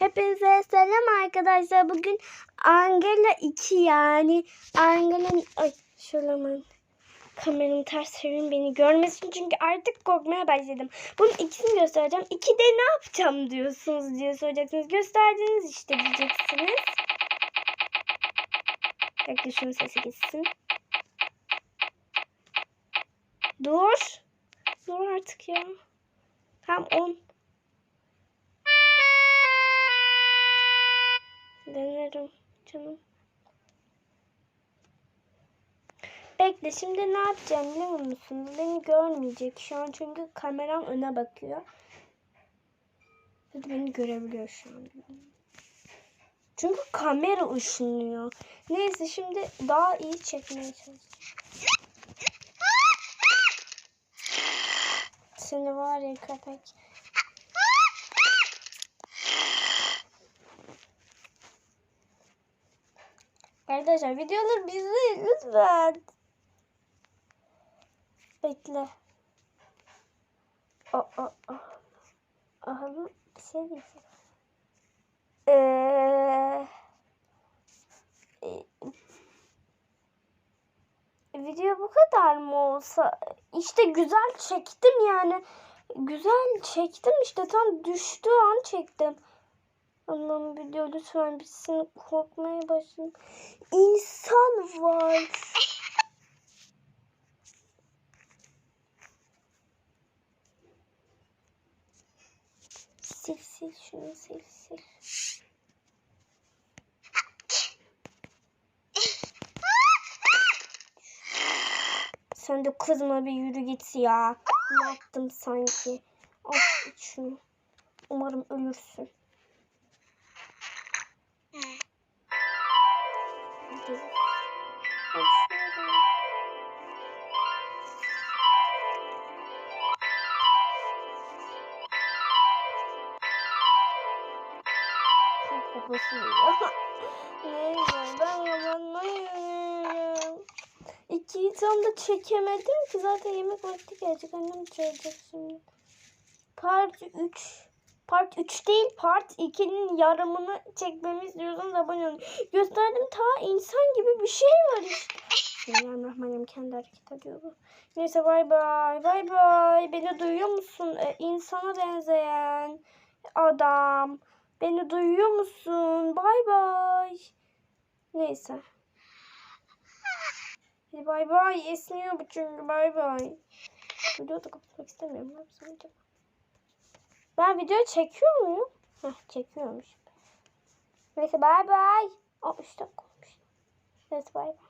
Hepinize selam arkadaşlar. Bugün Angela 2 yani. Angela'nın... Ay şöyle hemen kameramı ters çevireyim beni görmesin. Çünkü artık korkmaya başladım. Bunun ikisini göstereceğim. İkide ne yapacağım diyorsunuz diye soracaksınız. Gösterdiniz işte diyeceksiniz. Bekle şunun sesi gitsin. Dur. Dur artık ya. Tam 10. Denerim canım. Bekle şimdi ne yapacağım biliyor musun? Beni görmeyecek şu an çünkü kameram öne bakıyor. Beni görebiliyor şu an. Çünkü kamera ışınlıyor. Neyse şimdi daha iyi çekmeye çalışacağım. Seni var ya köpek. Arkadaşlar videoları izleyin lütfen. Bekle. Aa, aa, aa. Aha, bir şey diyeceğim. Ee, e, video bu kadar mı olsa işte güzel çektim yani güzel çektim işte tam düştüğü an çektim Allah'ım video lütfen bitsin korkmaya başladım İnsan var sil sil şunu sil sil Sen de kızma bir yürü git ya. Ne yaptım sanki? Al iç şunu. Umarım ölürsün. Şunu. Kafası. Neyse ben yalanlayayım. İkiyi tam da çekemedim ki zaten yemek vakti gelecek. Annem çağıracak şimdi. Part 3. Part 3 değil part 2'nin yarımını çekmemi istiyorsanız abone olun. Gösterdim ta insan gibi bir şey var işte. Bismillahirrahmanirrahim kendi hareket ediyor bu. Neyse bay bay bay bay. Beni duyuyor musun? Ee, insana benzeyen adam. Beni duyuyor musun? Bay bay. Neyse. Bay bay. Esniyor bu çünkü bay bay. Videoyu da kapatmak istemiyorum. Ne acaba? Ben video çekiyor muyum? Heh çekiyormuş. Neyse bay bay. Aa 3 dakika olmuş. Neyse bay bay.